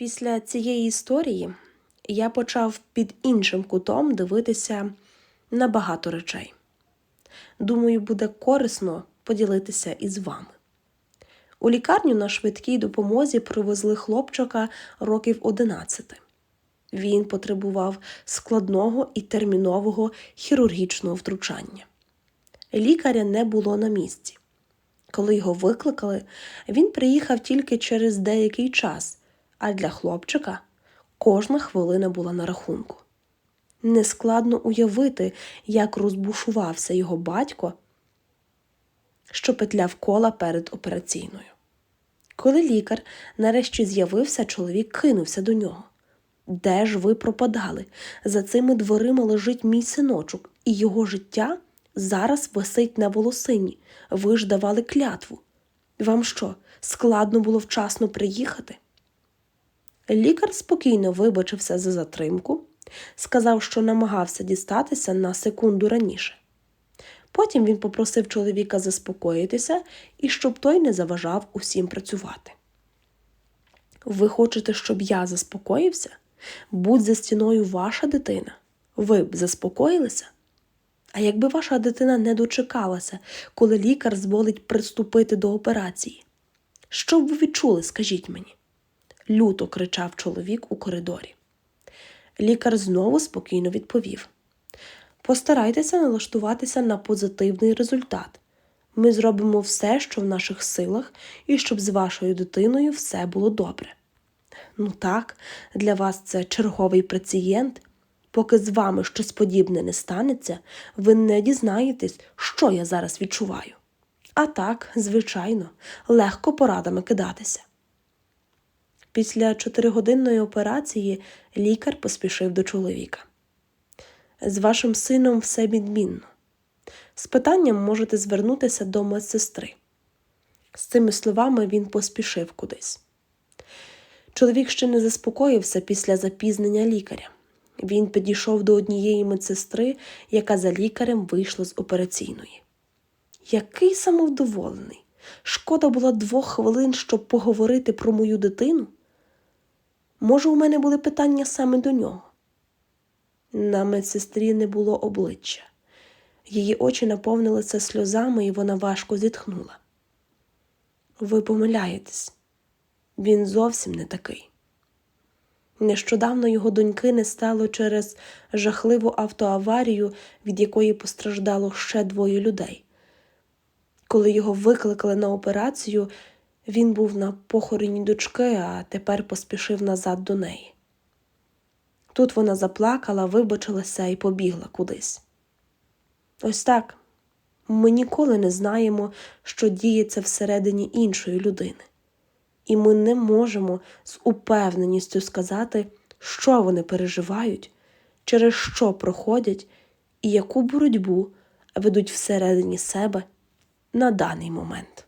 Після цієї історії я почав під іншим кутом дивитися на багато речей. Думаю, буде корисно поділитися із вами. У лікарню на швидкій допомозі привезли хлопчика років 11. Він потребував складного і термінового хірургічного втручання. Лікаря не було на місці. Коли його викликали, він приїхав тільки через деякий час, а для хлопчика кожна хвилина була на рахунку. Нескладно уявити, як розбушувався його батько, що петляв кола перед операційною. Коли лікар нарешті з'явився, чоловік кинувся до нього. Де ж ви пропадали? За цими дверима лежить мій синочок, і його життя зараз висить на волосині. Ви ж давали клятву. Вам що, складно було вчасно приїхати? Лікар спокійно вибачився за затримку, сказав, що намагався дістатися на секунду раніше. Потім він попросив чоловіка заспокоїтися і щоб той не заважав усім працювати. Ви хочете, щоб я заспокоївся? Будь за стіною ваша дитина. Ви б заспокоїлися? А якби ваша дитина не дочекалася, коли лікар зволить приступити до операції? Що б ви відчули, скажіть мені? Люто кричав чоловік у коридорі. Лікар знову спокійно відповів: Постарайтеся налаштуватися на позитивний результат. Ми зробимо все, що в наших силах, і щоб з вашою дитиною все було добре. Ну так, для вас це черговий пацієнт. Поки з вами щось подібне не станеться, ви не дізнаєтесь, що я зараз відчуваю. А так, звичайно, легко порадами кидатися. Після чотиригодинної операції лікар поспішив до чоловіка. З вашим сином все відмінно. З питанням можете звернутися до медсестри. З цими словами він поспішив кудись. Чоловік ще не заспокоївся після запізнення лікаря. Він підійшов до однієї медсестри, яка за лікарем вийшла з операційної. Який самовдоволений! Шкода була двох хвилин, щоб поговорити про мою дитину. Може, у мене були питання саме до нього. На медсестрі не було обличчя. Її очі наповнилися сльозами, і вона важко зітхнула. Ви помиляєтесь, він зовсім не такий. Нещодавно його доньки не стало через жахливу автоаварію, від якої постраждало ще двоє людей. Коли його викликали на операцію, він був на похороні дочки, а тепер поспішив назад до неї. Тут вона заплакала, вибачилася і побігла кудись. Ось так ми ніколи не знаємо, що діється всередині іншої людини, і ми не можемо з упевненістю сказати, що вони переживають, через що проходять і яку боротьбу ведуть всередині себе на даний момент.